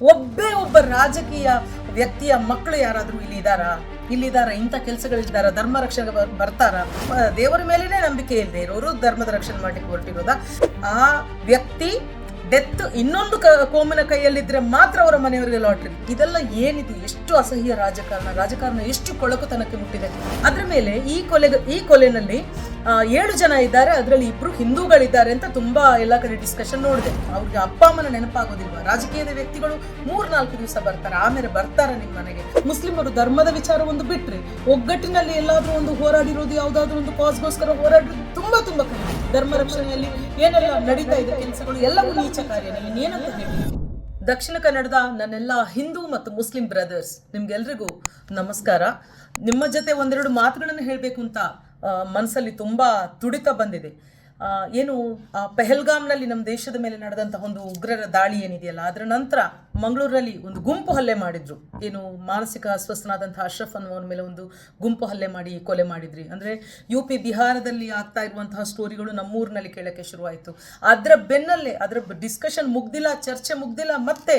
ಒಬ್ಬೇ ಒಬ್ಬ ರಾಜಕೀಯ ವ್ಯಕ್ತಿಯ ಮಕ್ಕಳು ಯಾರಾದರೂ ಇಲ್ಲಿ ಇದ್ದಾರಾ? ಇಲ್ಲಿದ್ದಾರ ಇಂಥ ಕೆಲಸಗಳಿದ್ದಾರ ಧರ್ಮ ರಕ್ಷಣೆ ಬರ್- ಬರ್ತಾರ? ದೇವರ ಮೇಲೇನೆ ನಂಬಿಕೆ ಇಲ್ಲದೆ ಇರೋರು ಧರ್ಮದ ರಕ್ಷಣೆ ಮಾಡಲಿಕ್ಕೆ ಹೊರಟಿರೋದ? ಆ ವ್ಯಕ್ತಿ ಡೆತ್ ಇನ್ನೊಂದು ಕ ಕೋಮಿನ ಕೈಯಲ್ಲಿದ್ದರೆ ಮಾತ್ರ ಅವರ ಮನೆಯವರಿಗೆ ಲಾಟ್ರಿ. ಇದೆಲ್ಲ ಏನಿದು? ಎಷ್ಟು ಅಸಹ್ಯ ರಾಜಕಾರಣ. ರಾಜಕಾರಣ ಎಷ್ಟು ಕೊಳಕುತನಕ್ಕೆ ಮುಟ್ಟಿದೆ. ಅದ್ರ ಮೇಲೆ ಈ ಕೊಲೆ ಈ ಕೊಲೆನಲ್ಲಿ ಏಳು ಜನ ಇದ್ದಾರೆ. ಅದರಲ್ಲಿ ಇಬ್ರು ಹಿಂದೂಗಳಿದ್ದಾರೆ ಅಂತ ತುಂಬಾ ಎಲ್ಲ ಕಡೆ ಡಿಸ್ಕಷನ್ ನೋಡಿದೆ. ಅವ್ರಿಗೆ ಅಪ್ಪ ಅಮ್ಮನ ನೆನಪಾಗೋದಿಲ್ವಾ? ರಾಜಕೀಯದ ವ್ಯಕ್ತಿಗಳು ಮೂರ್ನಾಲ್ಕು ದಿವಸ ಬರ್ತಾರೆ. ಆಮೇಲೆ ಬರ್ತಾರೆ ನಿಮ್ಮ ಮನೆಗೆ. ಮುಸ್ಲಿಮರು ಧರ್ಮದ ವಿಚಾರ ಒಂದು ಬಿಟ್ರೆ, ಒಗ್ಗಟ್ಟಿನಲ್ಲಿ ಎಲ್ಲಾದ್ರೂ ಒಂದು ಹೋರಾಡಿರೋದು ಯಾವುದಾದ್ರೂ ಒಂದು ಕಾಸ್ಗೋಸ್ಕರ ಹೋರಾಡಿರೋದು ತುಂಬಾ ತುಂಬಾ ಕಡಿಮೆ. ಧರ್ಮ ರಕ್ಷಣೆಯಲ್ಲಿ ಏನೆಲ್ಲ ನಡೀತಾ ಇದೆ, ಕೆಲಸಗಳು ಎಲ್ಲವೂ ನೀಚ ದಕ್ಷಿಣ ಕನ್ನಡದ ನನ್ನೆಲ್ಲ ಹಿಂದೂ ಮತ್ತು ಮುಸ್ಲಿಂ ಬ್ರದರ್ಸ್, ನಿಮ್ಗೆಲ್ರಿಗೂ ನಮಸ್ಕಾರ. ನಿಮ್ಮ ಜೊತೆ ಒಂದೆರಡು ಮಾತುಗಳನ್ನು ಹೇಳಬೇಕು ಅಂತ ಮನಸ್ಸಲ್ಲಿ ತುಂಬಾ ತುಡಿತ ಬಂದಿದೆ. ಏನು ಪೆಹಲ್ಗಾಮ್ನಲ್ಲಿ ನಮ್ಮ ದೇಶದ ಮೇಲೆ ನಡೆದಂತಹ ಒಂದು ಉಗ್ರರ ದಾಳಿ ಏನಿದೆಯಲ್ಲ, ಅದರ ನಂತರ ಮಂಗಳೂರಿನಲ್ಲಿ ಒಂದು ಗುಂಪು ಹಲ್ಲೆ ಮಾಡಿದ್ರು. ಏನು, ಮಾನಸಿಕ ಅಸ್ವಸ್ಥನಾದಂತಹ ಅಶ್ರಫ್ ಅನ್ನುವನ ಮೇಲೆ ಒಂದು ಗುಂಪು ಹಲ್ಲೆ ಮಾಡಿ, ಕೊಲೆ ಮಾಡಿದ್ರಿ. ಅಂದರೆ, ಯು ಪಿ ಬಿಹಾರದಲ್ಲಿ ಆಗ್ತಾ ಇರುವಂತಹ ಸ್ಟೋರಿಗಳು ನಮ್ಮೂರಿನಲ್ಲಿ ಕೇಳೋಕ್ಕೆ ಶುರುವಾಯಿತು. ಅದರ ಬೆನ್ನಲ್ಲೇ, ಅದರ ಡಿಸ್ಕಷನ್ ಮುಗ್ದಿಲ್ಲ, ಚರ್ಚೆ ಮುಗ್ದಿಲ್ಲ, ಮತ್ತೆ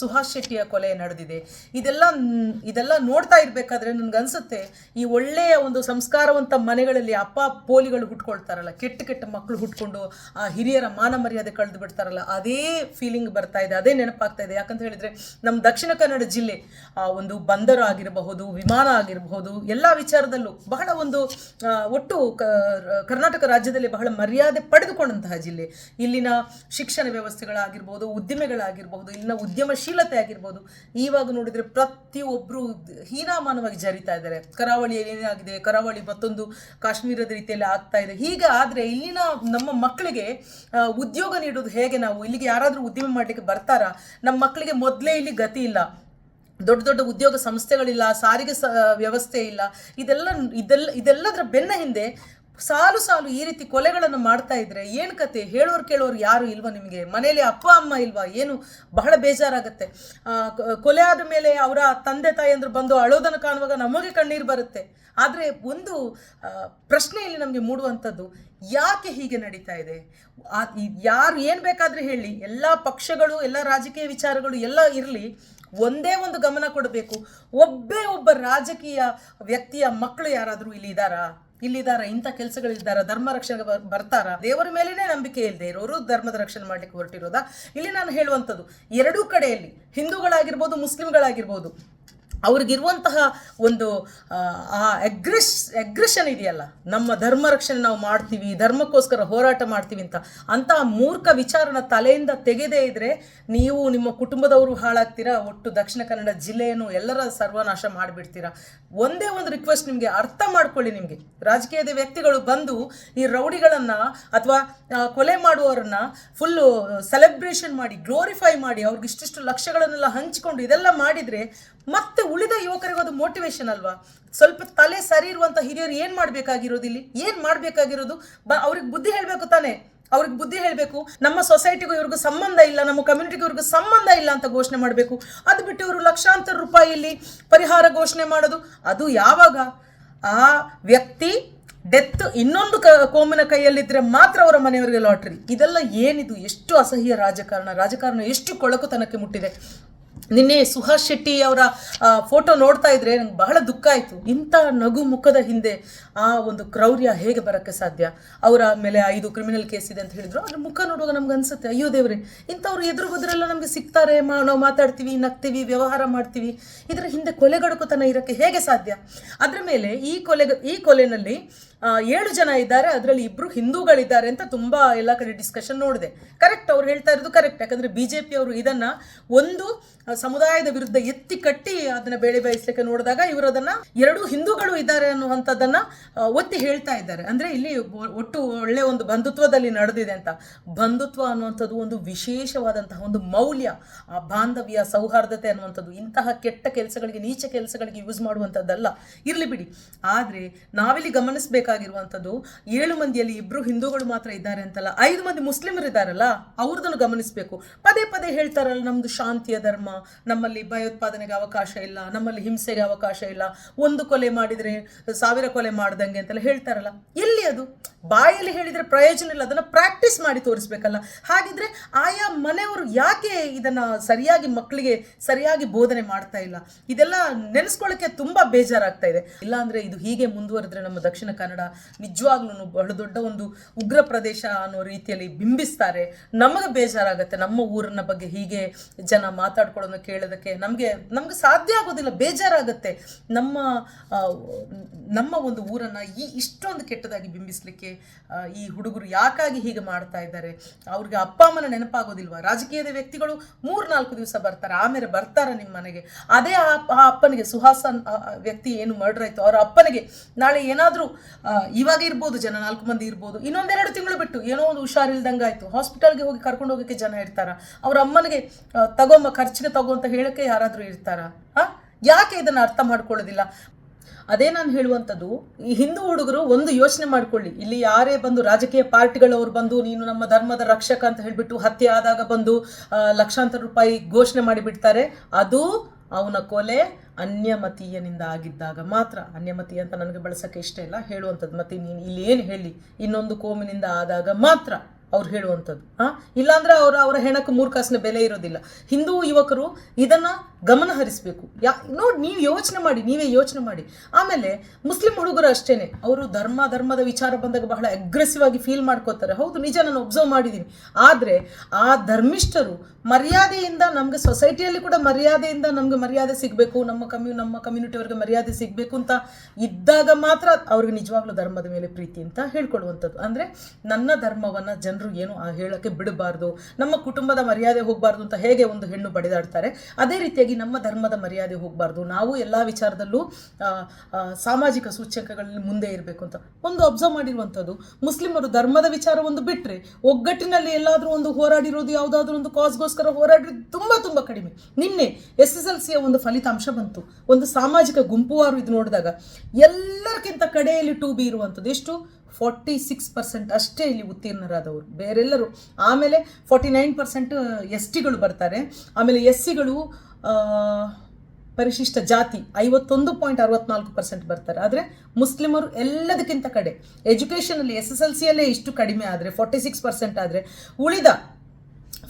ಸುಹಾಸ್ ಶೆಟ್ಟಿಯ ಕೊಲೆ ನಡೆದಿದೆ. ಇದೆಲ್ಲ ಇದೆಲ್ಲ ನೋಡ್ತಾ ಇರಬೇಕಾದ್ರೆ ನನಗನ್ಸುತ್ತೆ, ಈ ಒಳ್ಳೆಯ ಒಂದು ಸಂಸ್ಕಾರವಂತ ಮನೆಗಳಲ್ಲಿ ಅಪ್ಪ ಪೋಲಿಗಳು ಹುಟ್ಕೊಳ್ತಾರಲ್ಲ, ಕೆಟ್ಟ ಕೆಟ್ಟ ಮಕ್ಕಳು ಹುಟ್ಕೊಂಡು ಆ ಹಿರಿಯರ ಮಾನ ಮರ್ಯಾದೆ ಕಳೆದು ಬಿಡ್ತಾರಲ್ಲ, ಅದೇ ಫೀಲಿಂಗ್ ಬರ್ತಾ ಇದೆ, ಅದೇ ನೆನಪಾಗ್ತಾ ಇದೆ. ಯಾಕಂತ ಹೇಳಿದ್ರೆ ನಮ್ಮ ದಕ್ಷಿಣ ಕನ್ನಡ ಜಿಲ್ಲೆ, ಆ, ಒಂದು ಬಂದರು ಆಗಿರಬಹುದು, ವಿಮಾನ ಆಗಿರಬಹುದು, ಎಲ್ಲ ವಿಚಾರದಲ್ಲೂ ಬಹಳ ಒಂದು ಒಟ್ಟು ಕರ್ನಾಟಕ ರಾಜ್ಯದಲ್ಲಿ ಬಹಳ ಮರ್ಯಾದೆ ಪಡೆದುಕೊಂಡಂತಹ ಜಿಲ್ಲೆ. ಇಲ್ಲಿನ ಶಿಕ್ಷಣ ವ್ಯವಸ್ಥೆಗಳಾಗಿರ್ಬೋದು ಉದ್ದಿಮೆಗಳಾಗಿರ್ಬಹುದು ಇಲ್ಲಿನ ಉದ್ಯಮಶೀಲತೆ ಆಗಿರ್ಬೋದು ಇವಾಗ ನೋಡಿದ್ರೆ ಪ್ರತಿಯೊಬ್ಬರು ಹೀನಾಮಾನವಾಗಿ ಜರಿತಾ ಇದ್ದಾರೆ. ಕರಾವಳಿಯಲ್ಲಿ ಏನಾಗಿದೆ, ಕರಾವಳಿ ಮತ್ತೊಂದು ಕಾಶ್ಮೀರದ ರೀತಿಯಲ್ಲಿ ಆಗ್ತಾ ಇದೆ. ಹೀಗೆ ಆದರೆ ಇಲ್ಲಿನ ನಮ್ಮ ಮಕ್ಕಳಿಗೆ ಉದ್ಯೋಗ ನೀಡೋದು ಹೇಗೆ ನಾವು? ಇಲ್ಲಿಗೆ ಯಾರಾದರೂ ಉದ್ಯಮ ಮಾಡಲಿಕ್ಕೆ ಬರ್ತಾರಾ? ನಮ್ಮ ಮಕ್ಕಳಿಗೆ ಮೊದಲೇ ಇಲ್ಲಿ ಗತಿ ಇಲ್ಲ. ದೊಡ್ಡ ದೊಡ್ಡ ಉದ್ಯೋಗ ಸಂಸ್ಥೆಗಳಿಲ್ಲ, ಸಾರಿಗೆ ಸ, ವ್ಯವಸ್ಥೆ ಇಲ್ಲ. ಇದೆಲ್ಲ ಇದೆಲ್ಲ, ಇದೆಲ್ಲದರ ಬೆನ್ನ ಹಿಂದೆ ಸಾಲು ಸಾಲು ಈ ರೀತಿ ಕೊಲೆಗಳನ್ನು ಮಾಡ್ತಾ ಇದ್ರೆ ಏನು ಕತೆ? ಹೇಳೋರು ಕೇಳೋರು ಯಾರು ಇಲ್ವಾ ನಿಮಗೆ? ಮನೇಲಿ ಅಪ್ಪ, ಅಮ್ಮ ಇಲ್ವಾ? ಏನು? ಬಹಳ ಬೇಜಾರಾಗುತ್ತೆ. ಕೊಲೆ ಆದ ಮೇಲೆ ಅವರ ತಂದೆ ತಾಯಿಯಂದ್ರು ಬಂದು ಅಳೋದನ್ನು ಕಾಣುವಾಗ ನಮಗೆ ಕಣ್ಣೀರು ಬರುತ್ತೆ. ಆದರೆ ಒಂದು ಪ್ರಶ್ನೆಯಲ್ಲಿ ನಮಗೆ ಮೂಡುವಂಥದ್ದು, ಯಾಕೆ ಹೀಗೆ ನಡೀತಾ ಇದೆ? ಯಾರು ಏನು ಬೇಕಾದರೂ ಹೇಳಿ, ಎಲ್ಲ ಪಕ್ಷಗಳು, ಎಲ್ಲ ರಾಜಕೀಯ ವಿಚಾರಗಳು ಎಲ್ಲ ಇರಲಿ, ಒಂದೇ ಒಂದು ಗಮನ ಕೊಡಬೇಕು. ಒಬ್ಬೇ ಒಬ್ಬ ರಾಜಕೀಯ ವ್ಯಕ್ತಿಯ ಮಕ್ಕಳು ಯಾರಾದರೂ ಇಲ್ಲಿ ಇದ್ದಾರಾ ಇಲ್ಲಿದ್ದಾರ, ಇಂಥ ಕೆಲಸಗಳಿದ್ದಾರ, ಧರ್ಮ ರಕ್ಷಣೆ ಬರ್- ಬರ್ತಾರ? ದೇವರ ಮೇಲೇನೆ ನಂಬಿಕೆ ಇಲ್ಲದೆ ಇರೋರು ಧರ್ಮದ ರಕ್ಷಣೆ ಮಾಡ್ಲಿಕ್ಕೆ ಹೊರಟಿರೋದಾ? ಇಲ್ಲಿ ನಾನು ಹೇಳುವಂಥದ್ದು, ಎರಡೂ ಕಡೆಯಲ್ಲಿ ಹಿಂದೂಗಳಾಗಿರ್ಬೋದು ಮುಸ್ಲಿಮ್ಗಳಾಗಿರ್ಬೋದು ಅವ್ರಿಗಿರುವಂತಹ ಒಂದು ಆ, ಎಗ್ರೆಶ್ ಎಗ್ರೆಷನ್ ಇದೆಯಲ್ಲ ನಮ್ಮ ಧರ್ಮ ರಕ್ಷಣೆ ನಾವು ಮಾಡ್ತೀವಿ ಧರ್ಮಕ್ಕೋಸ್ಕರ ಹೋರಾಟ ಮಾಡ್ತೀವಿ ಅಂತ ಅಂತಹ ಮೂರ್ಖ ವಿಚಾರನ ತಲೆಯಿಂದ ತೆಗೆದೇ ಇದ್ರೆ ನೀವು ನಿಮ್ಮ ಕುಟುಂಬದವರು ಹಾಳಾಗ್ತೀರಾ ಒಟ್ಟು ದಕ್ಷಿಣ ಕನ್ನಡ ಜಿಲ್ಲೆಯನ್ನು ಎಲ್ಲರ ಸರ್ವನಾಶ ಮಾಡಿಬಿಡ್ತೀರಾ? ಒಂದೇ ಒಂದು ರಿಕ್ವೆಸ್ಟ್ ನಿಮಗೆ ಅರ್ಥ ಮಾಡ್ಕೊಳ್ಳಿ ನಿಮಗೆ. ರಾಜಕೀಯದ ವ್ಯಕ್ತಿಗಳು ಬಂದು ಈ ರೌಡಿಗಳನ್ನು ಅಥವಾ ಕೊಲೆ ಮಾಡುವವರನ್ನ ಫುಲ್ಲು ಸೆಲೆಬ್ರೇಷನ್ ಮಾಡಿ ಗ್ಲೋರಿಫೈ ಮಾಡಿ ಅವ್ರಿಗೆ ಇಷ್ಟಿಷ್ಟು ಲಕ್ಷಗಳನ್ನೆಲ್ಲ ಹಂಚಿಕೊಂಡು ಇದೆಲ್ಲ ಮಾಡಿದರೆ ಮತ್ತೆ ಉಳಿದ ಯುವಕರಿಗೆ ಅದು ಮೋಟಿವೇಶನ್ ಅಲ್ವಾ? ಸ್ವಲ್ಪ ತಲೆ ಸರಿ ಇರುವಂಥ ಹಿರಿಯರು ಏನು ಮಾಡಬೇಕಾಗಿರೋದು ಇಲ್ಲಿ? ಏನು ಮಾಡಬೇಕಾಗಿರೋದು? ಬ, ಅವ್ರಿಗೆ ಬುದ್ಧಿ ಹೇಳಬೇಕು ತಾನೇ? ಅವ್ರಿಗೆ ಬುದ್ಧಿ ಹೇಳಬೇಕು. ನಮ್ಮ ಸೊಸೈಟಿಗೂ ಇವ್ರಿಗೂ ಸಂಬಂಧ ಇಲ್ಲ, ನಮ್ಮ ಕಮ್ಯುನಿಟಿಗೂ ಇವ್ರಿಗೂ ಸಂಬಂಧ ಇಲ್ಲ ಅಂತ ಘೋಷಣೆ ಮಾಡಬೇಕು. ಅದು ಬಿಟ್ಟು ಇವರು ಲಕ್ಷಾಂತರ ರೂಪಾಯಿಯಲ್ಲಿ ಪರಿಹಾರ ಘೋಷಣೆ ಮಾಡೋದು, ಅದು ಯಾವಾಗ? ಆ ವ್ಯಕ್ತಿ ಡೆತ್ ಇನ್ನೊಂದು ಕ, ಕೋಮಿನ ಕೈಯಲ್ಲಿದ್ದರೆ ಮಾತ್ರ ಅವರ ಮನೆಯವರಿಗೆ ಲಾಟ್ರಿ. ಇದೆಲ್ಲ ಏನಿದು? ಎಷ್ಟು ಅಸಹ್ಯ ರಾಜಕಾರಣ. ರಾಜಕಾರಣ ಎಷ್ಟು ಕೊಳಕುತನಕ್ಕೆ ಮುಟ್ಟಿದೆ. ನಿನ್ನೆ ಸುಹಾಸ್ ಶೆಟ್ಟಿ ಅವರ ಫೋಟೋ ನೋಡ್ತಾ ಇದ್ರೆ ನಂಗೆ ಬಹಳ ದುಃಖ ಆಯಿತು. ಇಂಥ ನಗು ಮುಖದ ಹಿಂದೆ ಆ ಒಂದು ಕ್ರೌರ್ಯ ಹೇಗೆ ಬರೋಕ್ಕೆ ಸಾಧ್ಯ? ಅವರ ಮೇಲೆ ಐದು ಕ್ರಿಮಿನಲ್ ಕೇಸ್ ಇದೆ ಅಂತ ಹೇಳಿದ್ರು. ಅದ್ರ ಮುಖ ನೋಡುವಾಗ ನಮ್ಗೆ ಅನ್ಸುತ್ತೆ, ಅಯ್ಯೋ ದೇವ್ರೆ, ಇಂಥವ್ರು ಎದುರು ಬದುರೆಲ್ಲ ನಮಗೆ ಸಿಗ್ತಾರೆ, ಮಾ, ನಾವು ಮಾತಾಡ್ತೀವಿ, ನಗ್ತೀವಿ, ವ್ಯವಹಾರ ಮಾಡ್ತೀವಿ. ಇದರ ಹಿಂದೆ ಕೊಲೆಗಡುಕುತನ ಇರೋಕ್ಕೆ ಹೇಗೆ ಸಾಧ್ಯ? ಅದರ ಮೇಲೆ ಈ ಕೊಲೆ ಈ ಕೊಲೆನಲ್ಲಿ ಏಳು ಜನ ಇದ್ದಾರೆ. ಅದರಲ್ಲಿ ಇಬ್ರು ಹಿಂದೂಗಳಿದ್ದಾರೆ ಅಂತ ತುಂಬಾ ಎಲ್ಲ ಕಡೆ ಡಿಸ್ಕಷನ್ ನೋಡಿದೆ. ಕರೆಕ್ಟ್ ಅವ್ರು ಹೇಳ್ತಾ ಇರೋದು ಕರೆಕ್ಟ್ ಯಾಕಂದ್ರೆ ಬಿಜೆಪಿ ಅವರು ಇದನ್ನ ಒಂದು ಸಮುದಾಯದ ವಿರುದ್ಧ ಎತ್ತಿ ಕಟ್ಟಿ ಅದನ್ನ ಬೇಳೆ ಬಯಸಲಿಕ್ಕೆ ನೋಡಿದಾಗ ಇವರು ಅದನ್ನ ಎರಡು ಹಿಂದೂಗಳು ಇದ್ದಾರೆ ಅನ್ನುವಂಥದ್ದನ್ನ ಒತ್ತಿ ಹೇಳ್ತಾ ಇದ್ದಾರೆ. ಅಂದ್ರೆ ಇಲ್ಲಿ ಒಟ್ಟು ಒಳ್ಳೆ ಒಂದು ಬಂಧುತ್ವದಲ್ಲಿ ನಡೆದಿದೆ ಅಂತ. ಬಂಧುತ್ವ ಅನ್ನುವಂಥದ್ದು ಒಂದು ವಿಶೇಷವಾದಂತಹ ಒಂದು ಮೌಲ್ಯ, ಆ ಬಾಂಧವ್ಯ, ಸೌಹಾರ್ದತೆ ಅನ್ನುವಂಥದ್ದು. ಇಂತಹ ಕೆಟ್ಟ ಕೆಲಸಗಳಿಗೆ, ನೀಚ ಕೆಲಸಗಳಿಗೆ ಯೂಸ್ ಮಾಡುವಂಥದ್ದಲ್ಲ. ಇರಲಿ ಬಿಡಿ. ಆದರೆ ನಾವಿಲ್ಲಿ ಗಮನಿಸಬೇಕಾದ ಗಮನಿಸಬೇಕಾಗಿರುವಂಥದ್ದು ಏಳು ಮಂದಿಯಲ್ಲಿ ಇಬ್ರು ಹಿಂದೂಗಳು ಮಾತ್ರ ಇದ್ದಾರೆ ಅಂತಲ್ಲ. ಐದು ಮಂದಿ ಮುಸ್ಲಿಮರು ಇದ್ದಾರಲ್ಲ ಅವ್ರದನ್ನು ಗಮನಿಸಬೇಕು. ಪದೇ ಪದೇ ಹೇಳ್ತಾರಲ್ಲ ನಮ್ಮದು ಶಾಂತಿಯ ಧರ್ಮ, ನಮ್ಮಲ್ಲಿ ಭಯೋತ್ಪಾದನೆಗೆ ಅವಕಾಶ ಇಲ್ಲ, ನಮ್ಮಲ್ಲಿ ಹಿಂಸೆಗೆ ಅವಕಾಶ ಇಲ್ಲ, ಒಂದು ಕೊಲೆ ಮಾಡಿದರೆ, ಸಾವಿರ ಕೊಲೆ ಮಾಡ್ದಂಗೆ ಅಂತೆಲ್ಲ ಹೇಳ್ತಾರಲ್ಲ. ಎಲ್ಲಿ ಅದು? ಬಾಯಲ್ಲಿ ಹೇಳಿದರೆ ಪ್ರಯೋಜನ ಇಲ್ಲ, ಅದನ್ನು ಪ್ರಾಕ್ಟೀಸ್ ಮಾಡಿ ತೋರಿಸ್ಬೇಕಲ್ಲ. ಹಾಗಿದ್ರೆ ಆಯಾ ಮನೆಯವರು ಯಾಕೆ ಇದನ್ನು ಸರಿಯಾಗಿ ಮಕ್ಕಳಿಗೆ ಸರಿಯಾಗಿ ಬೋಧನೆ ಮಾಡ್ತಾ ಇಲ್ಲ? ಇದೆಲ್ಲ ನೆನೆಸ್ಕೊಳ್ಳೋಕ್ಕೆ ತುಂಬ ಬೇಜಾರಾಗ್ತಾ ಇದೆ. ಇಲ್ಲಾಂದರೆ ಇದು ಹೀಗೆ ಮುಂದುವರೆದ್ರೆ ನಮ್ಮ ದಕ್ಷಿಣ ಕನ್ನಡ ನಿಜವಾಗ್ಲೂ ಬಹಳ ದೊಡ್ಡ ಒಂದು ಉಗ್ರ ಪ್ರದೇಶ ಅನ್ನೋ ರೀತಿಯಲ್ಲಿ ಬಿಂಬಿಸ್ತಾರೆ. ನಮಗೆ ಬೇಜಾರಾಗುತ್ತೆ. ನಮ್ಮ ಊರಿನ ಬಗ್ಗೆ ಹೀಗೆ ಜನ ಮಾತಾಡ್ಕೊಳ್ಳೋದನ್ನ ಕೇಳೋದಕ್ಕೆ ನಮಗೆ ನಮಗೆ ಸಾಧ್ಯ ಆಗೋದಿಲ್ಲ. ಬೇಜಾರಾಗುತ್ತೆ. ನಮ್ಮ ನಮ್ಮ ಒಂದು ಊರನ್ನು ಈ ಇಷ್ಟೊಂದು ಕೆಟ್ಟದಾಗಿ ಬಿಂಬಿಸ್ಲಿಕ್ಕೆ ಈ ಹುಡುಗರು ಯಾಕಾಗಿ ಹೀಗೆ ಮಾಡ್ತಾ ಇದ್ದಾರೆ? ಅವ್ರಿಗೆ ಅಪ್ಪ ಅಮ್ಮನ ನೆನಪಾಗೋದಿಲ್ವಾ? ರಾಜಕೀಯದ ವ್ಯಕ್ತಿಗಳು ಮೂರು ನಾಲ್ಕು ದಿವಸ ಬರ್ತಾರೆ. ಆಮೇಲೆ ಬರ್ತಾರೆ ನಿಮ್ಮ ಮನೆಗೆ. ಅದೇ ಆ ಅಪ್ಪನಿಗೆ ಸುಹಾಸನ್ ವ್ಯಕ್ತಿ ಏನು ಮರ್ಡರ್ ಆಯಿತು, ಅವರ ಅಪ್ಪನಿಗೆ ನಾಳೆ ಏನಾದರೂ ಇವಾಗ ಇರ್ಬೋದು, ಜನ ನಾಲ್ಕು ಮಂದಿ ಇರ್ಬೋದು. ಇನ್ನೊಂದೆರಡು ತಿಂಗಳು ಬಿಟ್ಟು ಏನೋ ಒಂದು ಹುಷಾರಿಲ್ದಂಗೆ ಆಯಿತು ಹಾಸ್ಪಿಟಲ್ಗೆ ಹೋಗಿ ಕರ್ಕೊಂಡು ಹೋಗೋಕ್ಕೆ ಜನ ಇರ್ತಾರ. ಅವ್ರ ಅಮ್ಮನಿಗೆ ತಗೊಂಬ, ಖರ್ಚಿಗೆ ತಗೋ ಅಂತ ಹೇಳಕ್ಕೆ ಯಾರಾದರೂ ಇರ್ತಾರ? ಹಾಂ? ಯಾಕೆ ಇದನ್ನು ಅರ್ಥ ಮಾಡ್ಕೊಳ್ಳೋದಿಲ್ಲ? ಅದೇ ನಾನು ಹೇಳುವಂಥದ್ದು, ಈ ಹಿಂದೂ ಹುಡುಗರು ಒಂದು ಯೋಚನೆ ಮಾಡ್ಕೊಳ್ಳಿ. ಇಲ್ಲಿ ಯಾರೇ ಬಂದು ರಾಜಕೀಯ ಪಾರ್ಟಿಗಳವರು ಬಂದು, ನೀನು ನಮ್ಮ ಧರ್ಮದ ರಕ್ಷಕ ಅಂತ ಹೇಳಿಬಿಟ್ಟು ಹತ್ಯೆ ಆದಾಗ ಬಂದು ಲಕ್ಷಾಂತರ ರೂಪಾಯಿ ಘೋಷಣೆ ಮಾಡಿಬಿಡ್ತಾರೆ. ಅದು ಅವನ ಕೊಲೆ ಅನ್ಯಮತೀಯನಿಂದ ಆಗಿದ್ದಾಗ ಮಾತ್ರ ಅನ್ಯಮತಿ ಅಂತ ನನಗೆ ಬಳಸಕ್ಕೆ ಇಷ್ಟ ಇಲ್ಲ, ಹೇಳುವಂಥದ್ದು. ಮತ್ತೆ ನೀನು ಇಲ್ಲಿ ಏನು ಹೇಳಿ? ಇನ್ನೊಂದು ಕೋಮಿನಿಂದ ಆದಾಗ ಮಾತ್ರ ಅವ್ರು ಹೇಳುವಂಥದ್ದು. ಹಾಂ? ಇಲ್ಲಾಂದ್ರೆ ಅವರ ಅವರ ಹೆಣಕ್ಕೆ ಮೂರು ಬೆಲೆ ಇರೋದಿಲ್ಲ. ಹಿಂದೂ ಯುವಕರು ಇದನ್ನು ಗಮನ ಹರಿಸಬೇಕು. ಯಾ, ನೋಡಿ, ನೀವು ಯೋಚನೆ ಮಾಡಿ, ನೀವೇ ಯೋಚನೆ ಮಾಡಿ. ಆಮೇಲೆ ಮುಸ್ಲಿಂ ಹುಡುಗರು ಅಷ್ಟೇನೆ. ಅವರು ಧರ್ಮ, ಧರ್ಮದ ವಿಚಾರ ಬಂದಾಗ ಬಹಳ ಅಗ್ರೆಸಿವ್ ಆಗಿ ಫೀಲ್ ಮಾಡ್ಕೋತಾರೆ. ಹೌದು, ನಿಜ, ನಾನು ಒಬ್ಸರ್ವ್ ಮಾಡಿದ್ದೀನಿ ಆದರೆ ಆ ಧರ್ಮಿಷ್ಠರು ಮರ್ಯಾದೆಯಿಂದ ನಮಗೆ ಸೊಸೈಟಿಯಲ್ಲಿ ಕೂಡ ಮರ್ಯಾದೆಯಿಂದ ನಮಗೆ ಮರ್ಯಾದೆ ಸಿಗಬೇಕು, ನಮ್ಮ ಕಮ್ಯೂ ನಮ್ಮ ಕಮ್ಯುನಿಟಿಯವ್ರಿಗೆ ಮರ್ಯಾದೆ ಸಿಗಬೇಕು ಅಂತ ಇದ್ದಾಗ ಮಾತ್ರ ಅವ್ರಿಗೆ ನಿಜವಾಗ್ಲೂ ಧರ್ಮದ ಮೇಲೆ ಪ್ರೀತಿ ಅಂತ ಹೇಳ್ಕೊಳ್ಳುವಂಥದ್ದು. ಅಂದರೆ ನನ್ನ ಧರ್ಮವನ್ನು ಜನರು ಏನು ಹೇಳೋಕ್ಕೆ ಬಿಡಬಾರ್ದು, ನಮ್ಮ ಕುಟುಂಬದ ಮರ್ಯಾದೆ ಹೋಗಬಾರ್ದು ಅಂತ ಹೇಗೆ ಒಂದು ಹೆಣ್ಣು ಬಡಿದಾಡ್ತಾರೆ, ಅದೇ ರೀತಿಯಾಗಿ ನಮ್ಮ ಧರ್ಮದ ಮರ್ಯಾದೆ ಹೋಗಬಾರ್ದು. ನಾವು ಎಲ್ಲ ವಿಚಾರದಲ್ಲೂ ಸಾಮಾಜಿಕ ಸೂಚಕಗಳಲ್ಲಿ ಮುಂದೆ ಇರಬೇಕು ಅಂತ. ಒಂದು ಅಬ್ಸರ್ವ್ ಮಾಡಿರುವಂಥದ್ದು, ಮುಸ್ಲಿಮರು ಧರ್ಮದ ವಿಚಾರ ಒಂದು ಬಿಟ್ಟರೆ ಒಗ್ಗಟ್ಟಿನಲ್ಲಿ ಎಲ್ಲಾದರೂ ಒಂದು ಹೋರಾಡಿರೋದು ಯಾವುದಾದ್ರೂ ಒಂದು ಕಾಸ್ಗೋಸ್ಕರ ಹೋರಾಡಿರೋದು ತುಂಬ ತುಂಬ ಕಡಿಮೆ. ನಿನ್ನೆ ಎಸ್ ಎಸ್ ಎಲ್ ಸಿಯ ಒಂದು ಫಲಿತಾಂಶ ಬಂತು. ಒಂದು ಸಾಮಾಜಿಕ ಗುಂಪುವಾರು ಇದು ನೋಡಿದಾಗ ಎಲ್ಲರಿಗಿಂತ ಕಡೆಯಲ್ಲಿ ಟು ಬಿ ಇರುವಂಥದ್ದು ಎಷ್ಟು? ಫಾರ್ಟಿ ಸಿಕ್ಸ್ ಪರ್ಸೆಂಟ್ ಅಷ್ಟೇ ಇಲ್ಲಿ ಉತ್ತೀರ್ಣರಾದವರು. ಬೇರೆಲ್ಲರೂ. ಆಮೇಲೆ ಫಾರ್ಟಿ ನೈನ್ ಪರ್ಸೆಂಟ್ ಎಸ್ ಟಿಗಳು ಬರ್ತಾರೆ. ಆಮೇಲೆ ಎಸ್ ಸಿಗಳು ಪರಿಶಿಷ್ಟ ಜಾತಿ ಐವತ್ತೊಂದು ಪಾಯಿಂಟ್ ಅರವತ್ನಾಲ್ಕು ಪರ್ಸೆಂಟ್ ಬರ್ತಾರೆ. ಆದರೆ ಮುಸ್ಲಿಮರು ಎಲ್ಲದಕ್ಕಿಂತ ಕಡೆ ಎಜುಕೇಷನಲ್ಲಿ ಎಸ್ ಎಸ್ ಎಲ್ ಸಿಯಲ್ಲೇ ಇಷ್ಟು ಕಡಿಮೆ ಆದರೆ ಫಾರ್ಟಿ ಸಿಕ್ಸ್ ಪರ್ಸೆಂಟ್ ಆದರೆ, ಉಳಿದ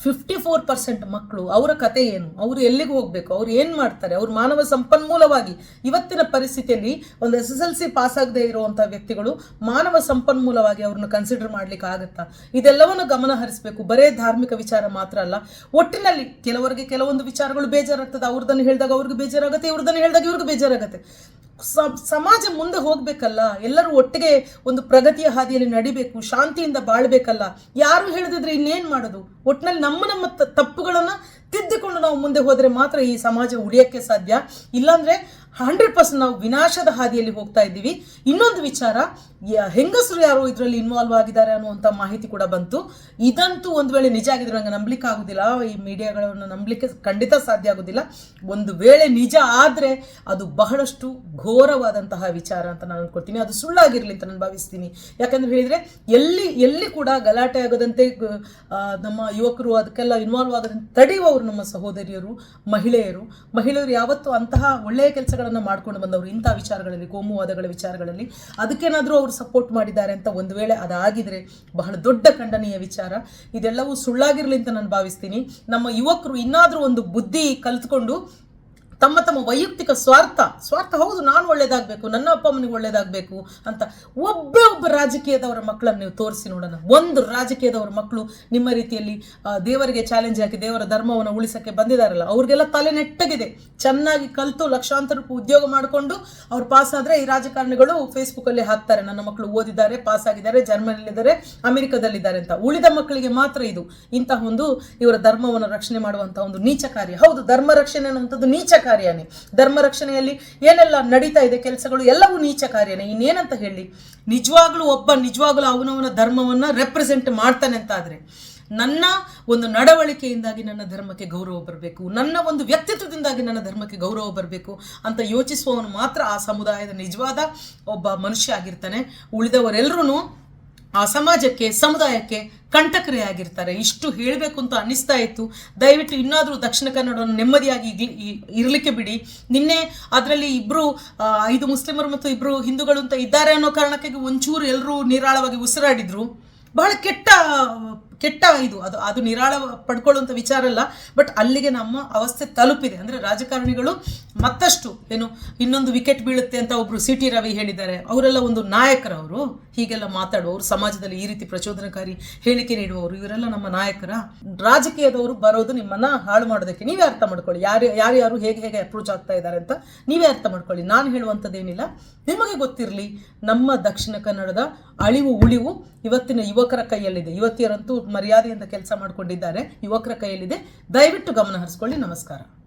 ಫಿಫ್ಟಿ ಫೋರ್ ಪರ್ಸೆಂಟ್ ಮಕ್ಕಳು, ಅವರ ಕತೆ ಏನು? ಅವರು ಎಲ್ಲಿಗೆ ಹೋಗಬೇಕು? ಅವ್ರು ಏನು ಮಾಡ್ತಾರೆ? ಅವ್ರು ಮಾನವ ಸಂಪನ್ಮೂಲವಾಗಿ ಇವತ್ತಿನ ಪರಿಸ್ಥಿತಿಯಲ್ಲಿ ಒಂದು S S L C pass ಆಗದೆ ಇರುವಂಥ ವ್ಯಕ್ತಿಗಳು ಮಾನವ ಸಂಪನ್ಮೂಲವಾಗಿ ಅವ್ರನ್ನ ಕನ್ಸಿಡರ್ ಮಾಡ್ಲಿಕ್ಕೆ ಆಗುತ್ತಾ? ಇದೆಲ್ಲವನ್ನು ಗಮನ ಹರಿಸಬೇಕು. ಬರೇ ಧಾರ್ಮಿಕ ವಿಚಾರ ಮಾತ್ರ ಅಲ್ಲ. ಒಟ್ಟಿನಲ್ಲಿ ಕೆಲವರಿಗೆ ಕೆಲವೊಂದು ವಿಚಾರಗಳು ಬೇಜಾರಾಗ್ತದೆ. ಅವ್ರದನ್ನು ಹೇಳಿದಾಗ ಅವ್ರಿಗೆ ಬೇಜಾರಾಗುತ್ತೆ, ಇವ್ರದನ್ನು ಹೇಳಿದಾಗ ಇವ್ರಿಗೆ ಬೇಜಾರಾಗುತ್ತೆ. ಸಮಾಜ ಮುಂದೆ ಹೋಗ್ಬೇಕಲ್ಲ, ಎಲ್ಲರೂ ಒಟ್ಟಿಗೆ ಒಂದು ಪ್ರಗತಿಯ ಹಾದಿಯಲ್ಲಿ ನಡಿಬೇಕು, ಶಾಂತಿಯಿಂದ ಬಾಳ್ಬೇಕಲ್ಲ, ಯಾರು ಹೇಳಿದ್ರೆ ಇನ್ನೇನು ಮಾಡೋದು? ಒಟ್ಟಿನಲ್ಲಿ ನಮ್ಮ ನಮ್ಮ ತಪ್ಪುಗಳನ್ನು ತಿದ್ದಿಕೊಂಡು ನಾವು ಮುಂದೆ ಹೋದರೆ ಮಾತ್ರ ಈ ಸಮಾಜ ಉಳಿಯೋಕ್ಕೆ ಸಾಧ್ಯ. ಇಲ್ಲಾಂದರೆ ಹಂಡ್ರೆಡ್ ಪರ್ಸೆಂಟ್ ನಾವು ವಿನಾಶದ ಹಾದಿಯಲ್ಲಿ ಹೋಗ್ತಾ ಇದ್ದೀವಿ. ಇನ್ನೊಂದು ವಿಚಾರ ಹೆಂಗಸರು ಯಾರು ಇದರಲ್ಲಿ ಇನ್ವಾಲ್ವ್ ಆಗಿದ್ದಾರೆ ಅನ್ನುವಂಥ ಮಾಹಿತಿ ಕೂಡ ಬಂತು. ಇದಂತೂ ಒಂದು ವೇಳೆ ನಿಜ ಆಗಿದ್ರೆ ನಂಗೆ ನಂಬಲಿಕ್ಕೆ ಆಗೋದಿಲ್ಲ. ಈ ಮೀಡಿಯಾಗಳನ್ನು ನಂಬಲಿಕ್ಕೆ ಖಂಡಿತ ಸಾಧ್ಯ ಆಗೋದಿಲ್ಲ. ಒಂದು ವೇಳೆ ನಿಜ ಆದರೆ ಅದು ಬಹಳಷ್ಟು ಘೋರವಾದಂತಹ ವಿಚಾರ ಅಂತ ನಾನು ಅನ್ಕೊಳ್ತೀನಿ. ಅದು ಸುಳ್ಳಾಗಿರಲಿ ಅಂತ ನಾನು ಭಾವಿಸ್ತೀನಿ. ಯಾಕಂದ್ರೆ ಹೇಳಿದರೆ ಎಲ್ಲಿ ಎಲ್ಲಿ ಕೂಡ ಗಲಾಟೆ ಆಗದಂತೆ ನಮ್ಮ ಯುವಕರು ಅದಕ್ಕೆಲ್ಲ ಇನ್ವಾಲ್ವ್ ಆಗದಂತೆ ತಡೆಯುವವರು ನಮ್ಮ ಸಹೋದರಿಯರು, ಮಹಿಳೆಯರು. ಮಹಿಳೆಯರು ಯಾವತ್ತೂ ಅಂತಹ ಒಳ್ಳೆಯ ಕೆಲಸಗಳನ್ನು ಮಾಡ್ಕೊಂಡು ಬಂದವರು ಇಂಥ ವಿಚಾರಗಳಲ್ಲಿ, ಕೋಮುವಾದಗಳ ವಿಚಾರಗಳಲ್ಲಿ. ಅದಕ್ಕೇನಾದರೂ ಅವರು ಸಪೋರ್ಟ್ ಮಾಡಿದ್ದಾರೆ ಅಂತ ಒಂದು ವೇಳೆ ಅದಾಗಿದ್ರೆ ಬಹಳ ದೊಡ್ಡ ಖಂಡನೀಯ ವಿಚಾರ. ಇದೆಲ್ಲವೂ ಸುಳ್ಳಾಗಿರಲಿ ಅಂತ ನಾನು ಭಾವಿಸ್ತೀನಿ. ನಮ್ಮ ಯುವಕರು ಇನ್ನಾದರೂ ಒಂದು ಬುದ್ಧಿ ಕಲಿತ್ಕೊಂಡು ತಮ್ಮ ತಮ್ಮ ವೈಯಕ್ತಿಕ ಸ್ವಾರ್ಥ ಸ್ವಾರ್ಥ ಹೌದು, ನಾನು ಒಳ್ಳೇದಾಗಬೇಕು, ನನ್ನ ಅಪ್ಪ ಅಮ್ಮನಿಗೆ ಒಳ್ಳೇದಾಗಬೇಕು ಅಂತ ಒಬ್ಬೇ ಒಬ್ಬ ರಾಜಕೀಯದವರ ಮಕ್ಕಳನ್ನು ನೀವು ತೋರಿಸಿ ನೋಡೋಣ. ಒಂದು ರಾಜಕೀಯದವರ ಮಕ್ಕಳು ನಿಮ್ಮ ರೀತಿಯಲ್ಲಿ ದೇವರಿಗೆ ಚಾಲೆಂಜ್ ಹಾಕಿ, ದೇವರ ಧರ್ಮವನ್ನು ಉಳಿಸಕ್ಕೆ ಬಂದಿದ್ದಾರಲ್ಲ ಅವ್ರಿಗೆಲ್ಲ ತಲೆ ನೆಟ್ಟಗಿದೆ. ಚೆನ್ನಾಗಿ ಕಲಿತು ಲಕ್ಷಾಂತರ ರೂಪಾಯಿ ಉದ್ಯೋಗ ಮಾಡಿಕೊಂಡು ಅವ್ರು ಪಾಸ್ ಆದರೆ ಈ ರಾಜಕಾರಣಿಗಳು ಫೇಸ್ಬುಕ್ಕಲ್ಲಿ ಹಾಕ್ತಾರೆ. ನನ್ನ ಮಕ್ಕಳು ಓದಿದ್ದಾರೆ ಪಾಸ್ ಆಗಿದ್ದಾರೆ ಜರ್ಮನಿಲಿದ್ದಾರೆ ಅಮೆರಿಕದಲ್ಲಿದ್ದಾರೆ ಅಂತ. ಉಳಿದ ಮಕ್ಕಳಿಗೆ ಮಾತ್ರ ಇದು. ಇಂತಹ ಒಂದು ಇವರ ಧರ್ಮವನ್ನು ರಕ್ಷಣೆ ಮಾಡುವಂಥ ಒಂದು ನೀಚ ಕಾರ್ಯ. ಹೌದು, ಧರ್ಮ ರಕ್ಷಣೆ ಅನ್ನುವಂಥದ್ದು ನೀಚ ಕಾರ್ಯನೇ? ಧರ್ಮ ರಕ್ಷಣೆಯಲ್ಲಿ ಏನೆಲ್ಲ ನಡೀತಾ ಇದೆ ಕೆಲಸಗಳು? ಎಲ್ಲವೂ ನೀಚ ಕಾರ್ಯನೇ? ಇನ್ನೇನಂತ ಹೇಳಿ? ನಿಜವಾಗ್ಲೂ ಒಬ್ಬ ನಿಜವಾಗ್ಲೂ ಅವನವನ ಧರ್ಮವನ್ನು ರೆಪ್ರೆಸೆಂಟ್ ಮಾಡ್ತಾನೆ ಅಂತ ನನ್ನ ಒಂದು ನಡವಳಿಕೆಯಿಂದಾಗಿ ನನ್ನ ಧರ್ಮಕ್ಕೆ ಗೌರವ ಬರಬೇಕು, ನನ್ನ ಒಂದು ವ್ಯಕ್ತಿತ್ವದಿಂದಾಗಿ ನನ್ನ ಧರ್ಮಕ್ಕೆ ಗೌರವ ಬರಬೇಕು ಅಂತ ಯೋಚಿಸುವವನು ಮಾತ್ರ ಆ ಸಮುದಾಯದ ನಿಜವಾದ ಒಬ್ಬ ಮನುಷ್ಯ ಆಗಿರ್ತಾನೆ. ಉಳಿದವರೆಲ್ಲರೂ ಆ ಸಮಾಜಕ್ಕೆ, ಸಮುದಾಯಕ್ಕೆ ಕಂಟಕರೇ ಆಗಿರ್ತಾರೆ ಇಷ್ಟು ಹೇಳಬೇಕು ಅಂತ ಅನ್ನಿಸ್ತಾ ಇತ್ತು. ದಯವಿಟ್ಟು ಇನ್ನಾದರೂ ದಕ್ಷಿಣ ಕನ್ನಡವನ್ನು ನೆಮ್ಮದಿಯಾಗಿ ಇರಲಿಕ್ಕೆ ಬಿಡಿ. ನಿನ್ನೆ ಅದರಲ್ಲಿ ಇಬ್ಬರು ಐದು ಮುಸ್ಲಿಮರು ಮತ್ತು ಇಬ್ಬರು ಹಿಂದೂಗಳು ಅಂತ ಇದ್ದಾರೆ ಅನ್ನೋ ಕಾರಣಕ್ಕಾಗಿ ಒಂಚೂರು ಎಲ್ಲರೂ ನಿರಾಳವಾಗಿ ಉಸಿರಾಡಿದ್ರು. ಬಹಳ ಕೆಟ್ಟ ಕೆಟ್ಟ ಇದು, ಅದು ಅದು ನಿರಾಳ ಪಡ್ಕೊಳ್ಳುವಂಥ ವಿಚಾರ ಅಲ್ಲ ಬಟ್ ಅಲ್ಲಿಗೆ ನಮ್ಮ ಅವಸ್ಥೆ ತಲುಪಿದೆ. ಅಂದರೆ ರಾಜಕಾರಣಿಗಳು ಮತ್ತಷ್ಟು ಏನು, ಇನ್ನೊಂದು ವಿಕೆಟ್ ಬೀಳುತ್ತೆ ಅಂತ ಒಬ್ರು ಸಿ ಟಿ ರವಿ ಹೇಳಿದ್ದಾರೆ. ಅವರೆಲ್ಲ ಒಂದು ನಾಯಕರವರು. ಹೀಗೆಲ್ಲ ಮಾತಾಡುವವರು, ಸಮಾಜದಲ್ಲಿ ಈ ರೀತಿ ಪ್ರಚೋದನಕಾರಿ ಹೇಳಿಕೆ ನೀಡುವವರು, ಇವರೆಲ್ಲ ನಮ್ಮ ನಾಯಕರ. ರಾಜಕೀಯದವರು ಬರೋದು ನಿಮ್ಮನ್ನ ಹಾಳು ಮಾಡೋದಕ್ಕೆ. ನೀವೇ ಅರ್ಥ ಮಾಡ್ಕೊಳ್ಳಿ. ಯಾರು ಯಾರ್ಯಾರು ಹೇಗೆ ಹೇಗೆ ಅಪ್ರೋಚ್ ಆಗ್ತಾ ಇದ್ದಾರೆ ಅಂತ ನೀವೇ ಅರ್ಥ ಮಾಡ್ಕೊಳ್ಳಿ. ನಾನು ಹೇಳುವಂಥದ್ದೇನಿಲ್ಲ. ನಿಮಗೆ ಗೊತ್ತಿರಲಿ, ನಮ್ಮ ದಕ್ಷಿಣ ಕನ್ನಡದ ಅಳಿವು ಉಳಿವು ಇವತ್ತಿನ ಯುವಕರ ಕೈಯಲ್ಲಿದೆ. ಯುವತಿಯರಂತೂ ಮರ್ಯಾದೆಯಿಂದ ಕೆಲಸ ಮಾಡಿಕೊಂಡಿದ್ದಾರೆ. ಯುವಕರ ಕೈಯಲ್ಲಿದೆ. ದಯವಿಟ್ಟು ಗಮನ ಹರಿಸ್ಕೊಳ್ಳಿ. ನಮಸ್ಕಾರ.